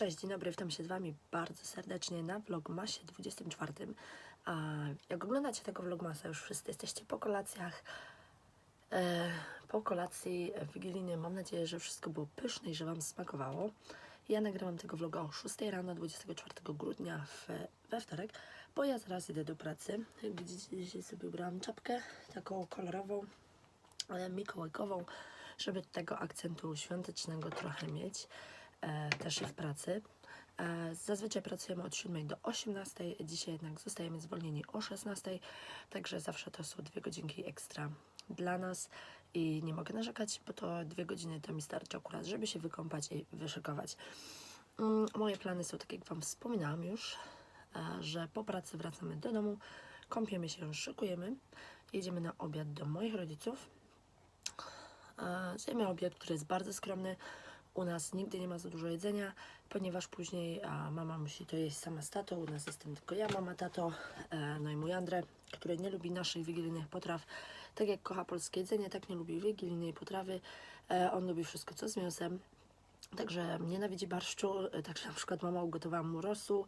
Cześć, dzień dobry, witam się z Wami bardzo serdecznie na Vlogmasie 24. A jak oglądacie tego Vlogmasa, już wszyscy jesteście po kolacjach. E, po kolacji wigilijnej mam nadzieję, że wszystko było pyszne i że Wam smakowało. Ja nagrywam tego vloga o 6 rano 24 grudnia w, we wtorek, bo ja zaraz idę do pracy. Widzicie, dzisiaj sobie ubrałam czapkę taką kolorową, e, mikołajkową, żeby tego akcentu świątecznego trochę mieć też i w pracy. E, zazwyczaj pracujemy od 7 do 18, dzisiaj jednak zostajemy zwolnieni o 16, także zawsze to są dwie godzinki ekstra dla nas i nie mogę narzekać, bo to dwie godziny to mi starczy akurat, żeby się wykąpać i wyszykować. Mm, Moje plany są tak jak Wam wspominałam już, e, że po pracy wracamy do domu, kąpiemy się, szykujemy, jedziemy na obiad do moich rodziców. E, Zjemy obiad, który jest bardzo skromny. U nas nigdy nie ma za dużo jedzenia, ponieważ później a, mama musi to jeść sama z tatą. U nas jestem tylko ja, mama, tato, e, no i mój Andrzej, który nie lubi naszych wigilijnych potraw. Tak jak kocha polskie jedzenie, tak nie lubi wigilijnej potrawy. E, on lubi wszystko, co z mięsem. Także nienawidzi barszczu, e, także na przykład mama ugotowała mu rosół,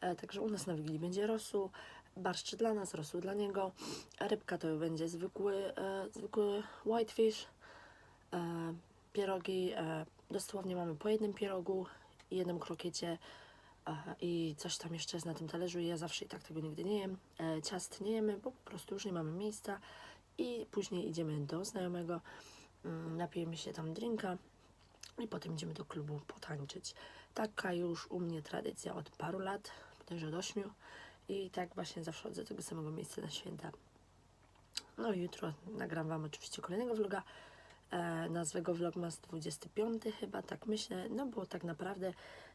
e, także u nas na Wigilii będzie rosół, barszcz dla nas, rosół dla niego, rybka to będzie zwykły, e, zwykły whitefish, e, pierogi, e, dosłownie mamy po jednym pierogu jednym krokiecie i coś tam jeszcze jest na tym talerzu ja zawsze i tak tego nigdy nie jem. E, ciast nie jemy, bo po prostu już nie mamy miejsca i później idziemy do znajomego, mm, napijemy się tam drinka i potem idziemy do klubu potańczyć. Taka już u mnie tradycja od paru lat, bodajże od ośmiu i tak właśnie zawsze chodzę do tego samego miejsca na święta. No i jutro nagram Wam oczywiście kolejnego vloga. E, nazwę go Vlogmas 25 chyba, tak myślę, no bo tak naprawdę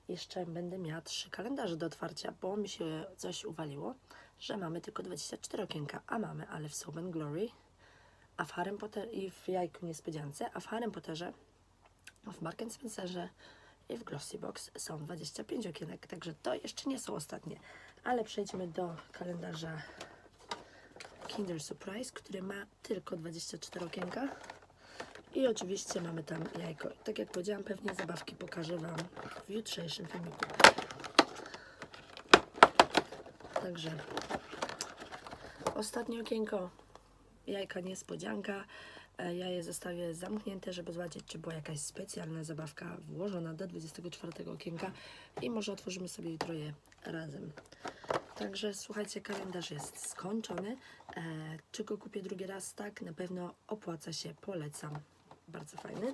jeszcze będę miała trzy kalendarze do otwarcia, bo mi się coś uwaliło, że mamy tylko 24 okienka, a mamy, ale w and Glory, a w Harry Potter i w Jajku Niespodziance, a w Harry Potterze, w Mark Spencerze i w Glossy Box są 25 okienek, także to jeszcze nie są ostatnie, ale przejdźmy do kalendarza Kinder Surprise, który ma tylko 24 okienka. I oczywiście mamy tam jajko. Tak jak powiedziałam, pewnie zabawki pokażę Wam w jutrzejszym filmiku. Także ostatnie okienko, jajka niespodzianka. E, Ja je zostawię zamknięte, żeby zobaczyć, czy była jakaś specjalna zabawka włożona do 24 okienka i może otworzymy sobie jutro je razem. Także słuchajcie, kalendarz jest skończony. E, czy go kupię drugi raz? Tak, na pewno opłaca się, polecam. Bardzo fajny.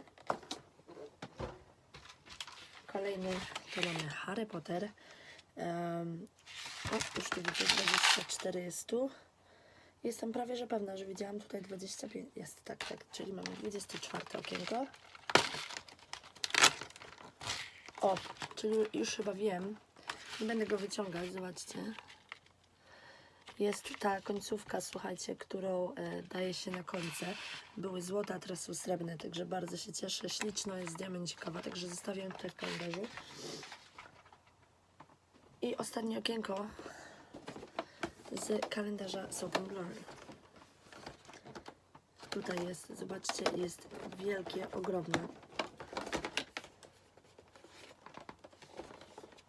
Kolejny to mamy Harry Potter. Um, o, już tu widzę 24 jest tu. Jestem prawie, że pewna, że widziałam tutaj 25. Jest, tak, tak, czyli mamy 24 okienko. O, czyli już chyba wiem. Nie będę go wyciągać, zobaczcie. Jest ta końcówka, słuchajcie, którą e, daje się na końce. Były złote, a teraz są srebrne, także bardzo się cieszę. Śliczno jest diamencikowa, także zostawiam tutaj w kalendarzu. I ostatnie okienko z kalendarza Soap and Glory. Tutaj jest, zobaczcie, jest wielkie, ogromne.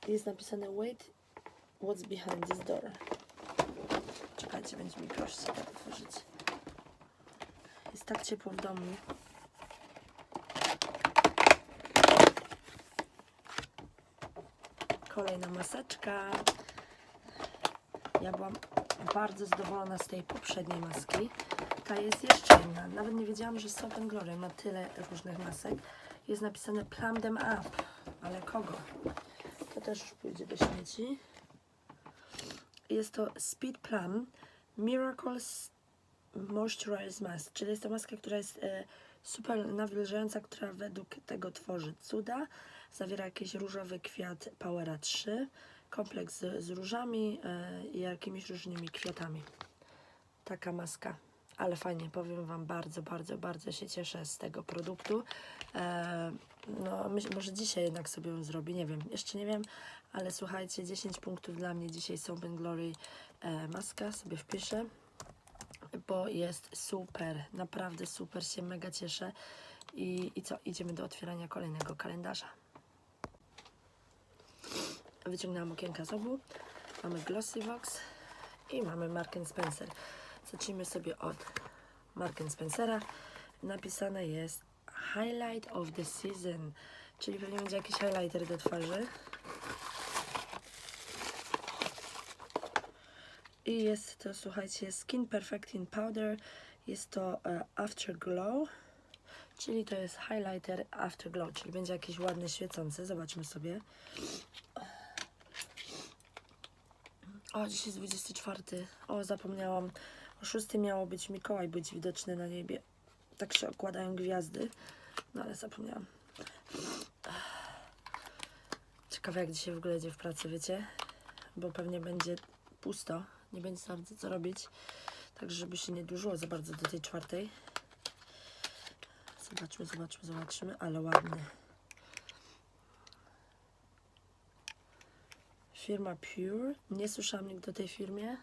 Jest napisane Wait, what's behind this door? Czekajcie, będzie mi prościej tak otworzyć. Jest tak ciepło w domu. Kolejna maseczka. Ja byłam bardzo zadowolona z tej poprzedniej maski. Ta jest jeszcze inna. Nawet nie wiedziałam, że Soap and Glory ma tyle różnych masek. Jest napisane Plum them up. Ale kogo? To też już pójdzie do śmieci. Jest to Speed Plum Miracles Moisturize Mask, czyli jest to maska, która jest e, super nawilżająca, która według tego tworzy cuda. Zawiera jakiś różowy kwiat Powera 3, kompleks z, z różami e, i jakimiś różnymi kwiatami. Taka maska. Ale fajnie, powiem Wam, bardzo, bardzo, bardzo się cieszę z tego produktu. E, no, myśl, może dzisiaj jednak sobie ją zrobię, nie wiem, jeszcze nie wiem, ale słuchajcie, 10 punktów dla mnie dzisiaj Soap and Glory e, maska, sobie wpiszę, bo jest super, naprawdę super, się mega cieszę. I, I co, idziemy do otwierania kolejnego kalendarza. wyciągnęłam okienka z obu. Mamy Glossy Box i mamy Mark Spencer. Zacznijmy sobie od Mark Spencera. Napisane jest Highlight of the Season, czyli pewnie będzie jakiś highlighter do twarzy. I jest to, słuchajcie, Skin Perfecting Powder. Jest to e, Afterglow, czyli to jest highlighter Afterglow, czyli będzie jakiś ładny, świecący. Zobaczmy sobie. O, dzisiaj jest 24. O, zapomniałam. O 6 miało być Mikołaj być widoczny na niebie. Tak się okładają gwiazdy. No ale zapomniałam. Ciekawe jak dzisiaj w ogóle idzie w pracy, wiecie? Bo pewnie będzie pusto. Nie będzie za bardzo co robić. Tak, żeby się nie dłużyło za bardzo do tej czwartej. Zobaczmy, zobaczmy, zobaczymy. Ale ładny. Firma Pure. Nie słyszałam nigdy o tej firmie.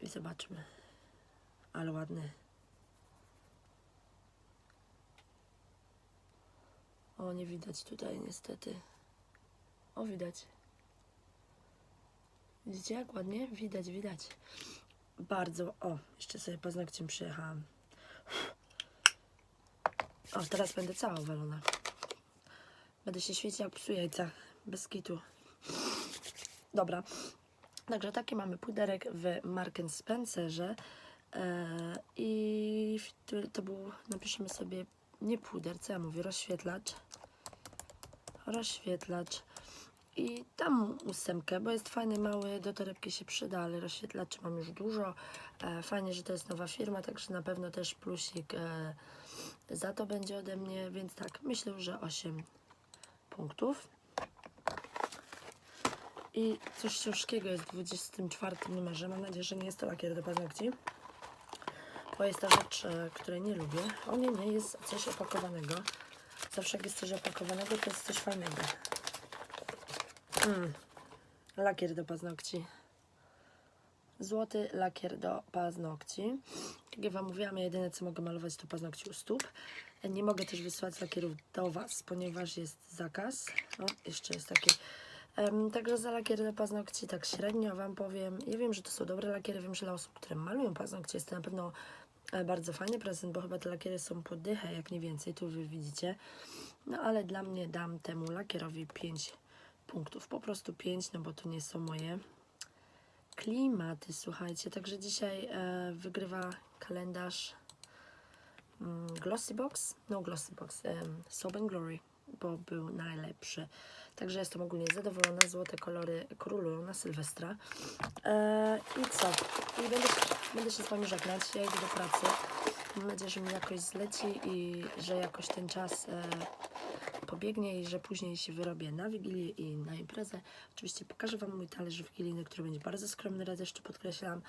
I zobaczmy. Ale ładny. O, nie widać tutaj niestety. O, widać. Widzicie jak ładnie? Widać, widać. Bardzo. O, jeszcze sobie paznokciem przyjechałam. O, teraz będę cała walona. Będę się świecić jak psu jajca. Bez kitu. Dobra. Także taki mamy puderek w Mark Spencerze. E, I to, był, napiszemy sobie, nie puder, co ja mówię, rozświetlacz. Rozświetlacz. I dam ósemkę, bo jest fajny, mały, do torebki się przyda, ale rozświetlaczy mam już dużo. E, fajnie, że to jest nowa firma, także na pewno też plusik e, za to będzie ode mnie, więc tak, myślę, że 8 punktów. I coś ciężkiego jest w 24 numerze. Mam nadzieję, że nie jest to lakier do paznokci. Bo jest to rzecz, e, której nie lubię. O nie, nie, jest coś opakowanego. Zawsze jak jest coś opakowanego, to jest coś fajnego. Mm. Lakier do paznokci. Złoty lakier do paznokci. Jak ja Wam mówiłam, ja jedyne co mogę malować to paznokci u stóp. Nie mogę też wysyłać lakierów do Was, ponieważ jest zakaz. O, jeszcze jest taki. Także za lakiery do paznokci tak średnio Wam powiem. Ja wiem, że to są dobre lakiery. Wiem, że dla osób, które malują paznokcie jest to na pewno e, bardzo fajny prezent, bo chyba te lakiery są po dychę, jak nie więcej. Tu Wy widzicie. No ale dla mnie dam temu lakierowi 5 punktów. Po prostu 5, no bo to nie są moje klimaty, słuchajcie. Także dzisiaj e, wygrywa kalendarz mm, Glossy Box, no Glossy Box, um, Soap and Glory, bo był najlepszy. Także jestem ogólnie zadowolona. Złote kolory królują na Sylwestra. E, I co? I będę, będę się z Wami żegnać. Ja idę do pracy. Mam nadzieję, że mi jakoś zleci i że jakoś ten czas e, pobiegnie i że później się wyrobię na Wigilię i na imprezę. Oczywiście pokażę Wam mój talerz wigilijny, który będzie bardzo skromny, raz jeszcze podkreślam,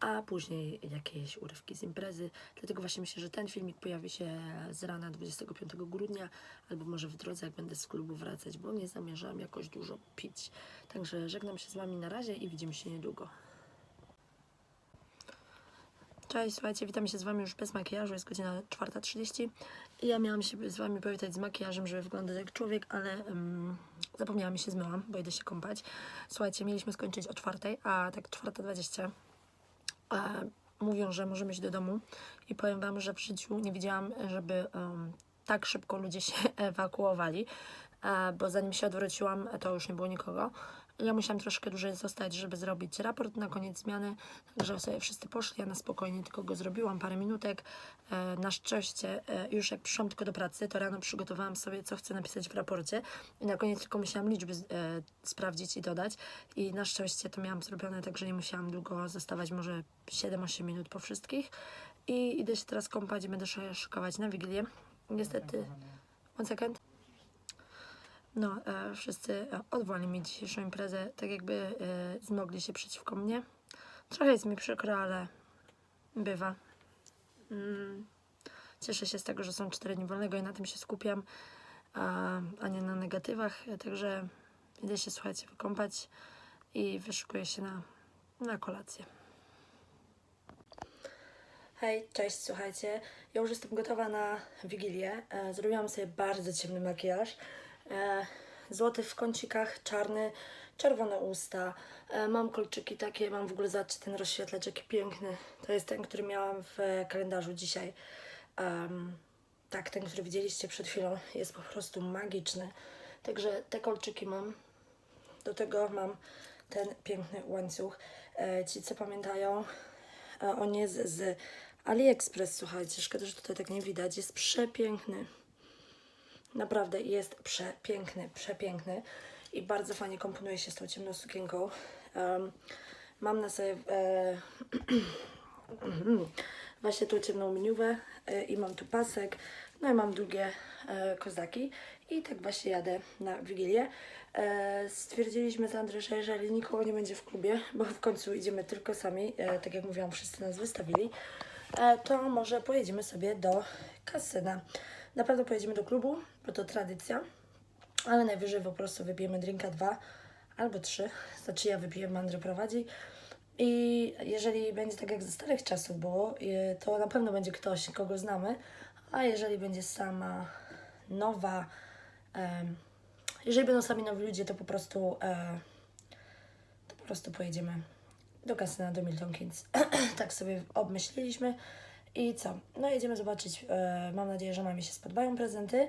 a później jakieś urywki z imprezy. Dlatego właśnie myślę, że ten filmik pojawi się z rana 25 grudnia, albo może w drodze, jak będę z klubu wracać, bo nie zamierzam jakoś dużo pić. Także żegnam się z Wami na razie i widzimy się niedługo. Cześć, słuchajcie, witam się z Wami już bez makijażu, jest godzina 4.30 i ja miałam się z Wami powitać z makijażem, żeby wyglądać jak człowiek, ale um, zapomniałam i się zmyłam, bo idę się kąpać. Słuchajcie, mieliśmy skończyć o 4, a tak 4.20 e, mówią, że możemy iść do domu i powiem Wam, że w życiu nie widziałam, żeby tak szybko ludzie się ewakuowali, e, bo zanim się odwróciłam, to już nie było nikogo. Ja musiałam troszkę dłużej zostać, żeby zrobić raport na koniec zmiany, także sobie wszyscy poszli, ja na spokojnie tylko go zrobiłam, parę minutek. E, na szczęście, e, już jak przyszłam tylko do pracy, to rano przygotowałam sobie, co chcę napisać w raporcie i na koniec tylko musiałam liczby e, sprawdzić i dodać i na szczęście to miałam zrobione, także nie musiałam długo zostawać, może 7-8 minut po wszystkich i idę się teraz kąpać i będę szykować na Wigilię. Niestety, one second. No, e, wszyscy e, odwołali mi dzisiejszą imprezę, tak jakby e, zmogli się przeciwko mnie. Trochę jest mi przykro, ale bywa. Mm, cieszę się z tego, że są 4 dni wolnego i na tym się skupiam, a, a nie na negatywach. Także idę się, słuchajcie, wykąpać i wyszukuję się na, na kolację. Hej, cześć, słuchajcie. Ja już jestem gotowa na Wigilię. Zrobiłam sobie bardzo ciemny makijaż. E, złoty w kącikach, czarny, czerwone usta. E, mam kolczyki takie, mam w ogóle, zobaczcie ten rozświetlacz, jaki piękny. To jest ten, który miałam w e, kalendarzu dzisiaj. Em, tak, ten, który widzieliście przed chwilą, jest po prostu magiczny. Także te kolczyki mam. Do tego mam ten piękny łańcuch. E, ci, co pamiętają, on jest z AliExpress, słuchajcie, szkoda, że tutaj tak nie widać. Jest przepiękny. Naprawdę jest przepiękny, przepiękny i bardzo fajnie komponuje się z tą ciemną sukienką. Em, mam na sobie e, właśnie tą ciemną miniówę e, i mam tu pasek, no i mam długie e, kozaki i tak właśnie jadę na Wigilię. E, stwierdziliśmy z Andrzej, że jeżeli nikogo nie będzie w klubie, bo w końcu idziemy tylko sami, e, tak jak mówiłam, wszyscy nas wystawili, e, to może pojedziemy sobie do kasyna. Na pewno pojedziemy do klubu, bo to tradycja, ale najwyżej po prostu wypijemy drinka dwa albo trzy. Znaczy ja wypiję, Mandry prowadzi. I jeżeli będzie tak jak ze starych czasów było, y, to na pewno będzie ktoś, kogo znamy, a jeżeli będzie sama nowa, jeżeli będą sami nowi ludzie, to po prostu e, to po prostu pojedziemy do kasyna, do Milton Keynes. tak sobie obmyśliliśmy. I co? No jedziemy zobaczyć. E, mam nadzieję, że mamie się spodobają prezenty.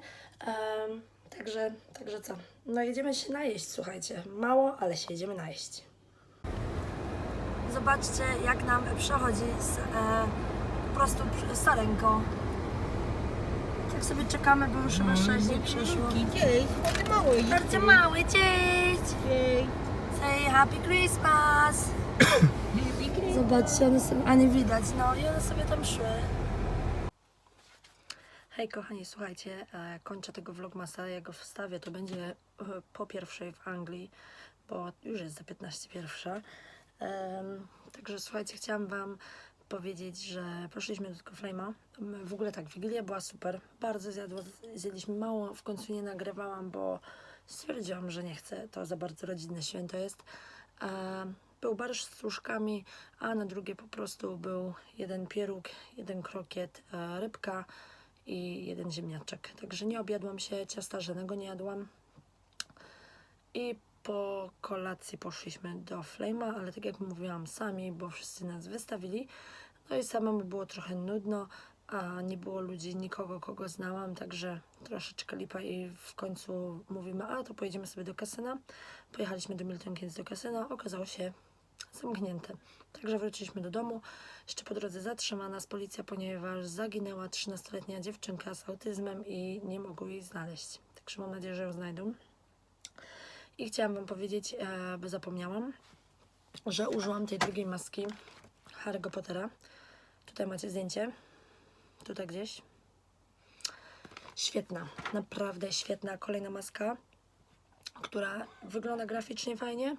Także, także co? No jedziemy się najeść, słuchajcie. Mało, ale się jedziemy najeść. Zobaczcie, jak nam przechodzi z, e, po prostu sarenko. Tak sobie czekamy, bo już chyba 6 dni przeszło. Cześć, bardzo mały. Bardzo mały, cześć! Say Happy Christmas! Zobaczcie, one sobie, a nie widać, no i one sobie tam szły. Hej kochani, słuchajcie, e, kończę tego vlogmasa, jak go wstawię, to będzie e, po pierwszej w Anglii, bo już jest za 15 pierwsza. Także słuchajcie, chciałam Wam powiedzieć, że poszliśmy do tego Flame'a. M, W ogóle tak, Wigilia była super, bardzo zjadło, zjedliśmy mało, w końcu nie nagrywałam, bo stwierdziłam, że nie chcę, to za bardzo rodzinne święto jest. Był barszcz z strużkami, a na drugie po prostu był jeden pieróg, jeden krokiet, e, rybka i jeden ziemniaczek. Także nie objadłam się, ciasta żadnego nie jadłam. I po kolacji poszliśmy do Flame'a, ale tak jak mówiłam, sami, bo wszyscy nas wystawili. No i samemu było trochę nudno, a nie było ludzi, nikogo, kogo znałam, także troszeczkę lipa i w końcu mówimy, a to pojedziemy sobie do kasyna. Pojechaliśmy do Milton Keynes do kasyna, okazało się zamknięte. Także wróciliśmy do domu. Jeszcze po drodze zatrzymała nas policja, ponieważ zaginęła 13-letnia dziewczynka z autyzmem i nie mogą jej znaleźć. Także mam nadzieję, że ją znajdą. I chciałam Wam powiedzieć, e, bo zapomniałam, że użyłam tej drugiej maski Harry'ego Pottera. Tutaj macie zdjęcie. Tutaj gdzieś. Świetna, naprawdę świetna. Kolejna maska, która wygląda graficznie fajnie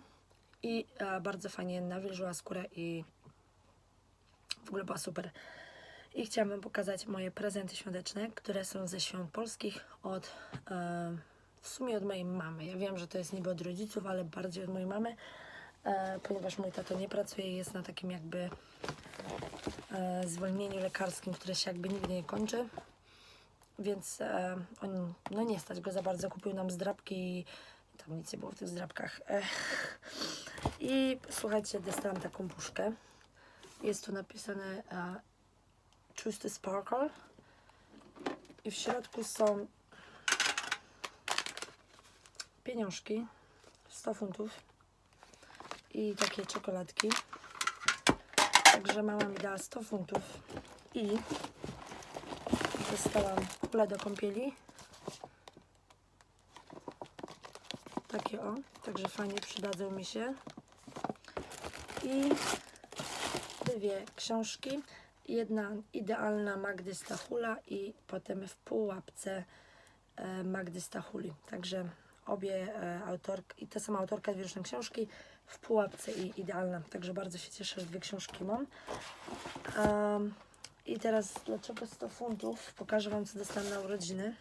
i e, bardzo fajnie nawilżyła skórę i w ogóle była super. I chciałam Wam pokazać moje prezenty świąteczne, które są ze świąt polskich od e, w sumie od mojej mamy. Ja wiem, że to jest niby od rodziców, ale bardziej od mojej mamy, e, ponieważ mój tato nie pracuje jest na takim jakby zwolnieniu lekarskim, które się jakby nigdy nie kończy. Więc on, no nie stać go za bardzo, kupił nam zdrabki i tam nic nie było w tych zdrabkach. E, I słuchajcie, dostałam taką puszkę. Jest tu napisane e, Choose to Sparkle. I w środku są pieniążki 100 funtów i takie czekoladki. Także mama mi dała 100 funtów i dostałam kule do kąpieli. Takie o, także fajnie przydadzą mi się. I dwie książki. Jedna idealna Magdy Stachula i potem w pułapce e, Magdy Stachuli. Także obie e, autorki, i ta sama autorka, dwie różne książki w pułapce i idealna. Także bardzo się cieszę, że dwie książki mam. Um, I teraz dlaczego 100 funtów? Pokażę Wam, co dostałam na urodziny.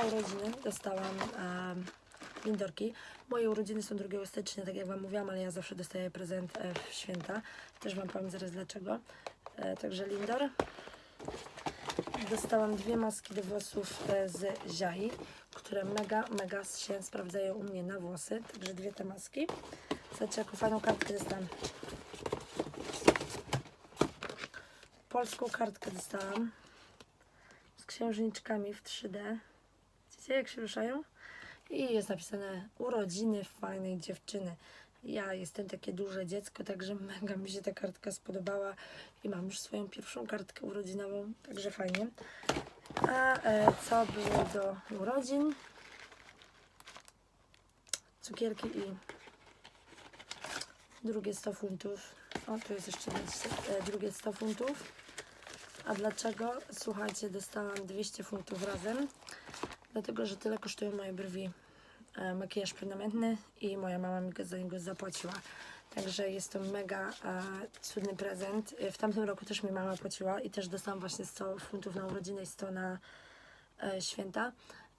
Na urodziny dostałam um, Lindorki. Moje urodziny są 2 stycznia, tak jak Wam mówiłam, ale ja zawsze dostaję prezent e, w święta. Też Wam powiem zaraz dlaczego. E, także Lindor. dostałam dwie maski do włosów e, z Ziai, które mega, mega się sprawdzają u mnie na włosy. Także dwie te maski. Zobaczcie, jaką fajną kartkę dostałam. Polską kartkę dostałam z księżniczkami w 3D. Widzicie, jak się ruszają? I jest napisane urodziny fajnej dziewczyny. Ja jestem takie duże dziecko, także mega mi się ta kartka spodobała i mam już swoją pierwszą kartkę urodzinową, także fajnie. A e, co było do urodzin? Cukierki i drugie 100 funtów. O, tu jest jeszcze e, drugie 100 funtów. A dlaczego? Słuchajcie, dostałam 200 funtów razem, dlatego że tyle kosztują moje brwi e, makijaż permanentny i moja mama mi go za niego zapłaciła. Także jest to mega e, cudny prezent. E, W tamtym roku też mi mama płaciła i też dostałam właśnie 100 funtów na urodziny i 100 na e, święta.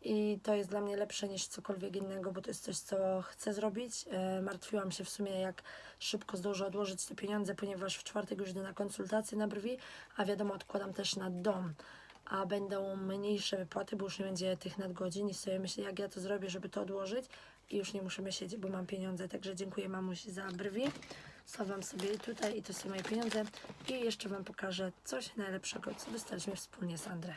I to jest dla mnie lepsze niż cokolwiek innego, bo to jest coś, co chcę zrobić. E, martwiłam się w sumie, jak szybko zdążę odłożyć te pieniądze, ponieważ w czwartek już idę na konsultacje na brwi, a wiadomo, odkładam też na dom. A będą mniejsze wypłaty, bo już nie będzie tych nadgodzin i sobie myślę, jak ja to zrobię, żeby to odłożyć i już nie muszę myśleć, bo mam pieniądze. Także dziękuję mamusi za brwi. Stawam sobie tutaj i to są moje pieniądze. I jeszcze Wam pokażę coś najlepszego, co dostaliśmy wspólnie z Andrę.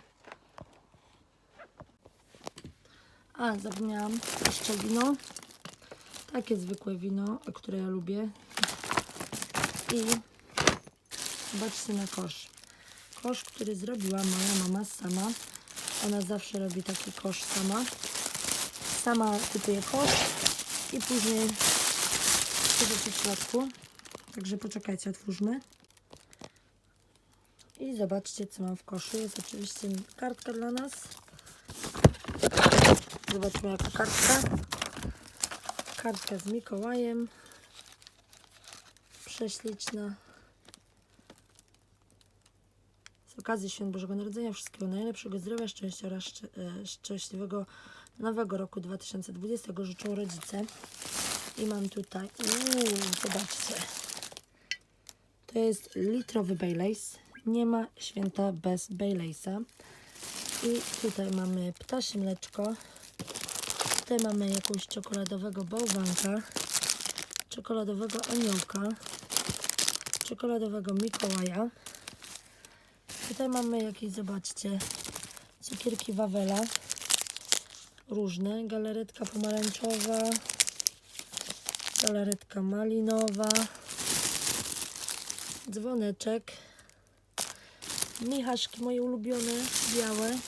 A, zapomniałam jeszcze wino. Takie zwykłe wino, które ja lubię. I zobaczcie na kosz. Kosz, który zrobiła moja mama sama. Ona zawsze robi taki kosz sama. Sama kupuje kosz i później rzeczy w środku. Także poczekajcie, otwórzmy. I zobaczcie, co mam w koszu. Jest oczywiście kartka dla nas. Zobaczmy jaka kartka. Kartka z Mikołajem. Prześliczna. Z okazji Świąt Bożego Narodzenia wszystkiego najlepszego, zdrowia, szczęścia oraz szczę- e, szczęśliwego nowego roku 2020 życzą rodzice. I mam tutaj, uuu, zobaczcie. To jest litrowy Baileys. Nie ma święta bez Baileysa. I tutaj mamy ptasie mleczko. Tutaj mamy jakąś czekoladowego bałwanka, czekoladowego aniołka, czekoladowego Mikołaja. Tutaj mamy jakieś, zobaczcie, cukierki Wawela, różne, galaretka pomarańczowa, galaretka malinowa, dzwoneczek, michaszki moje ulubione, białe,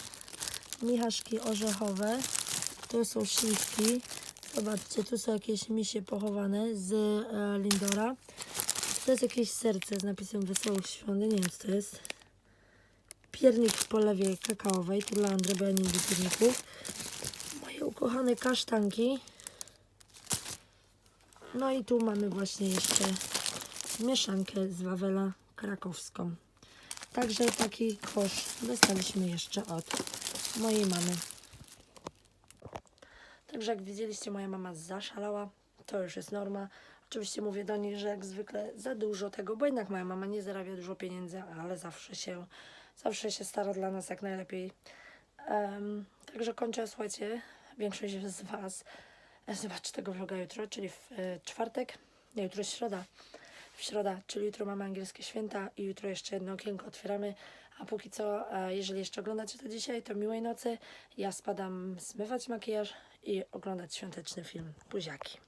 michaszki orzechowe, tu są śliwki. Zobaczcie, tu są jakieś misie pochowane z e, Lindora. To jest jakieś serce z napisem Wesołych Świąt. Nie wiem, co to jest. Piernik w polewie kakaowej. To dla Andry, bo ja nie lubię pierników. Moje ukochane kasztanki. No i tu mamy właśnie jeszcze mieszankę z Wawela krakowską. Także taki kosz dostaliśmy jeszcze od mojej mamy. Także jak widzieliście, moja mama zaszalała. To już jest norma. Oczywiście mówię do niej, że jak zwykle za dużo tego, bo jednak moja mama nie zarabia dużo pieniędzy, ale zawsze się, zawsze się stara dla nas jak najlepiej. Em, także kończę, słuchajcie, większość z Was e, zobaczy tego vloga jutro, czyli w e, czwartek, nie, jutro jest środa. W środa, czyli jutro mamy angielskie święta i jutro jeszcze jedno okienko otwieramy. A póki co, e, jeżeli jeszcze oglądacie to dzisiaj, to miłej nocy. Ja spadam zmywać makijaż i oglądać świąteczny film. Buziaki.